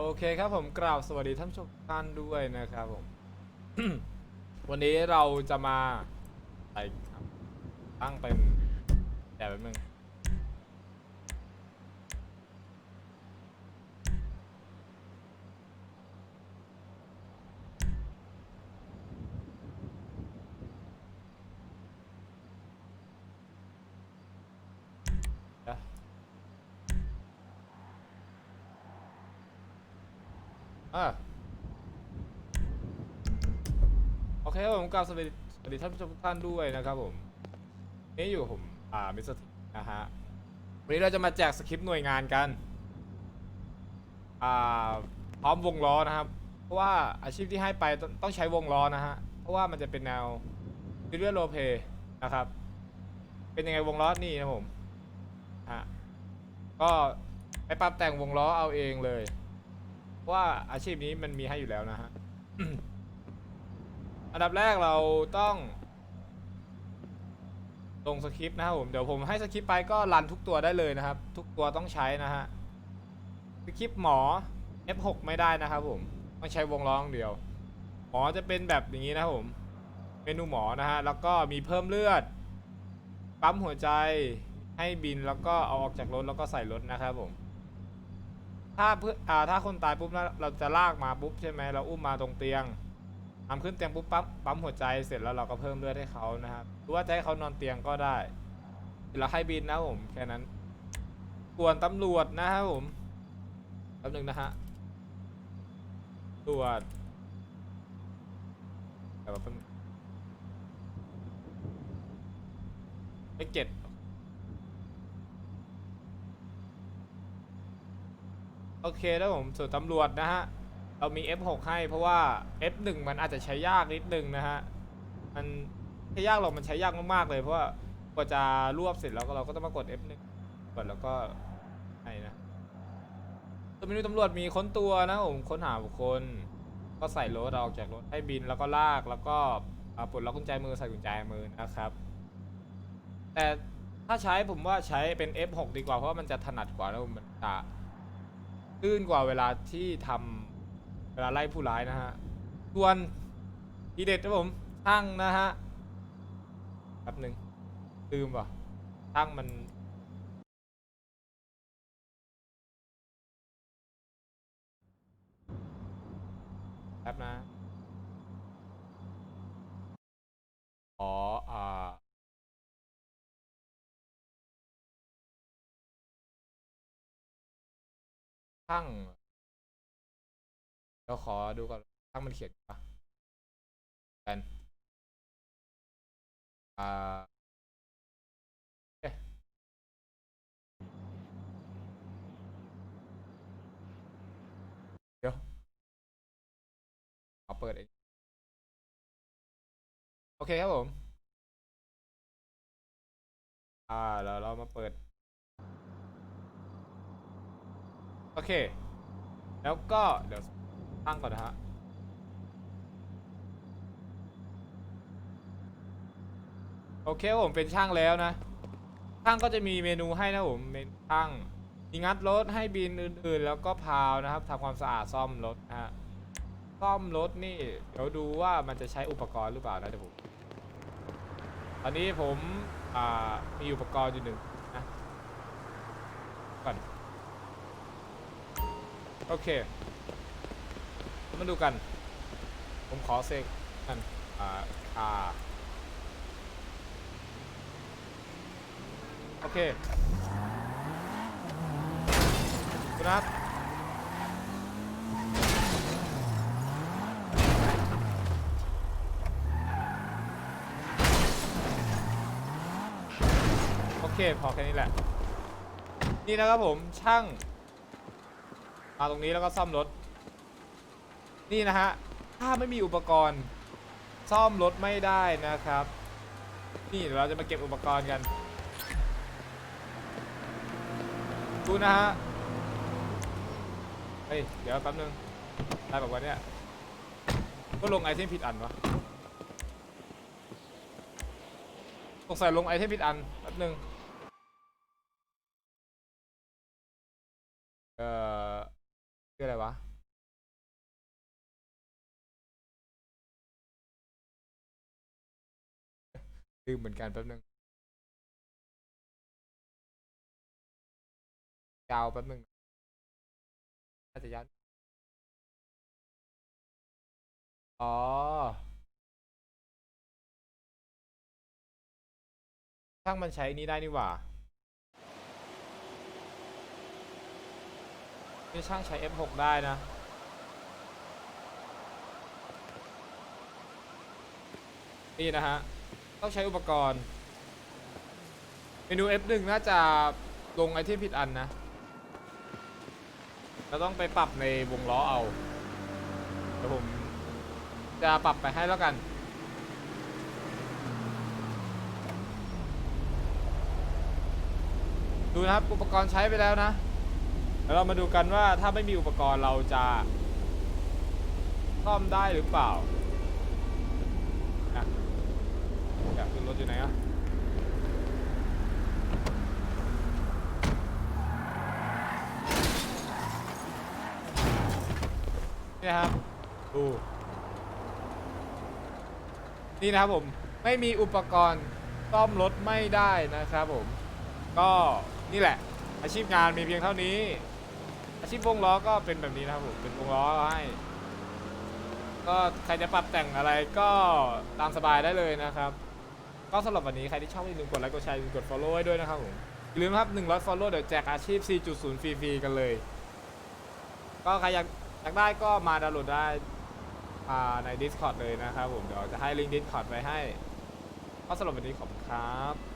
โอเคครับผมกราบสวัสดีท่านผู้ชมทุกท่านด้วยนะครับผม วันนี้เราจะมาใส่ครับตั้งเป็นแต่แป๊บนึงเดี๋ยว อะโอเคครับผมกราบสวัสดีสวัสดีท่านผู้ชมทุกท่านด้วยนะครับผมนี่อยู่ผมอ่ามิสเตอร์นะฮะวันนี้เราจะมาแจกสคริปต์หน่วยงานกันอ่าพร้อมวงล้อนะครับ เพราะว่าอาชีพที่ให้ไปต้องใช้วงล้อนะฮะเพราะว่ามันจะเป็นแนวซีเรียลโรเพนะครับ เป็นยังไงวงล้อนี่นะผมฮะก็ไปปรับแต่งวงล้อเอาเองเลย ว่าอาชีพนี้มันมีให้อยู่แล้วนะฮะ อันดับแรกเราต้อง ลงสคริปต์นะครับผม เดี๋ยวผมให้สคริปต์ไปก็รันทุกตัวได้เลยนะครับ ทุกตัวต้องใช้นะฮะ สคริปต์หมอ F6 ไม่ได้นะครับผม ต้องใช้วงล้องเดียว หมอจะเป็นแบบอย่างนี้นะครับผม เมนูหมอนะฮะ แล้วก็มีเพิ่มเลือด ปั๊มหัวใจ ให้บินแล้วก็เอาออกจากรถแล้วก็ใส่รถนะครับผม ถ้าเพื่ออ่าถ้าคนตายปุ๊บนะเราจะลากมาปุ๊บใช่ไหมเราอุ้มมาตรงเตียงทำขึ้นเตียงปุ๊บปั๊บปั๊มหัวใจเสร็จแล้วเราก็เพิ่มเลือดให้เขานะครับหรือว่าจะให้เขานอนเตียงก็ได้เร็จแล้วให้บินนะผมแค่นั้นส่วนตำรวจนะครับผมแป๊บหนึงนะฮะตรวจแต่ว่าแป๊บนึงเลขเจ็ดโอ เคแล้วผมส่วนตำรวจนะฮะ เรามี F6 ให้เพราะว่า F1 มันอาจจะใช้ยากนิดนึงนะฮะ มันใช้ยากหรอกมันใช้ยากมากๆเลยเพราะว่ากว่าจะรวบเสร็จแล้วก็เราก็ต้องมากด F1 กดแล้วก็ให้นะตัวเมนูตำรวจมีค้นตัวนะผมค้นหาบุคคล ก็ใส่รถออกจากรถให้บินแล้วก็ลากแล้วก็อ่าปลดล็อกกุญแจมือใส่กุญแจมือนะครับ แต่ถ้าใช้ผมว่าใช้เป็น F6 ดีกว่าเพราะมันจะถนัดกว่าแล้วมันจะ ลื่นกว่าเวลาที่ทำเวลาไล่ผู้ร้ายนะฮะส่วนทีเด็ดนะผมช่างนะฮะแป๊บหนึ่งลืมว่ะช่างมันแป๊บนะ อ๋อ ช่างเดี๋ยวขอดูก่อนถ้ามันเขียนปะกันอ่าเอ๊ะเดี๋ยวขอเปิดเองโอเคครับผม อ่าเราเรามาเปิด โอเค แล้วก็เดี๋ยวตั้งก่อนนะฮะโอเคผมเป็นช่างแล้วนะ ช่างก็จะมีเมนูให้นะผมเมนูช่างมีงัดรถให้บินอื่นๆ แล้วก็พาวนะครับทำความสะอาดซ่อมรถนะฮะซ่อมรถนี่เดี๋ยวดูว่ามันจะใช้อุปกรณ์หรือเปล่านะเดี๋ยวผมตอนนี้ผมมีอุปกรณ์อยู่หนึ่งนะก่อน โอเค มาดูกัน ผมขอเซกกันอ่าอ่าโอเคคุณนัทโอเค พอแค่นี้แหละ นี่นะครับผมช่าง มาตรงนี้แล้วก็ซ่อมรถ นี่นะฮะ ถ้าไม่มีอุปกรณ์ ซ่อมรถไม่ได้นะครับ นี่เดี๋ยวเราจะมาเก็บอุปกรณ์กัน ดูนะฮะ เฮ้ย เดี๋ยวแป๊บนึงได้แบบวันเนี้ยก็ลงไอเทมผิดอันวะสงสัยลงไอเทมผิดอันแป๊บนึงเอ่อ คืออะไรวะลืมเหมือนกันแป๊บหนึ่งยาวแป๊บหนึ่งน่าจะยัดอ๋อ ช่างมันใช้นี้ได้นี่หว่า นี่ช่างใช้ F6 ได้นะ นี่นะฮะ ต้องใช้อุปกรณ์เมนู F1 น่าจะลงไอเทมผิดอันนะ เราต้องไปปรับในวงล้อเอาเดี๋ยวผมจะปรับไปให้แล้วกันดูนะครับอุปกรณ์ใช้ไปแล้วนะ แล้วเรามาดูกันว่าถ้าไม่มีอุปกรณ์เราจะซ่อมได้หรือเปล่าอะอยากขึ้นรถอยู่ไหนอะนี่ครับดูนี่นะครับผมไม่มีอุปกรณ์ซ่อมรถไม่ได้นะครับผม ก็นี่แหละ อาชีพงานมีเพียงเท่านี้ อาชีพวงล้อก็เป็นแบบนี้นะครับผมเป็นวงล้อให้ก็ใครจะปรับแต่งอะไรก็ตามสบายได้เลยนะครับ ก็สำหรับวันนี้ใครที่ชอบอย่าลืมกดไลค์กดแชร์อย่าลืมกด follow ให้ด้วยนะครับผมอย่าลืมครับ100 follow เดี๋ยวแจกอาชีพ 4.0 ฟรีๆกันเลย ก็ใครอยากอยากได้ก็มาดาวน์โหลดได้าใน Discord เลยนะครับผมเดี๋ยวจะให้ลิงก์ Discord ไว้ให้ก็สำหรับวันนี้ขอบคุณครับ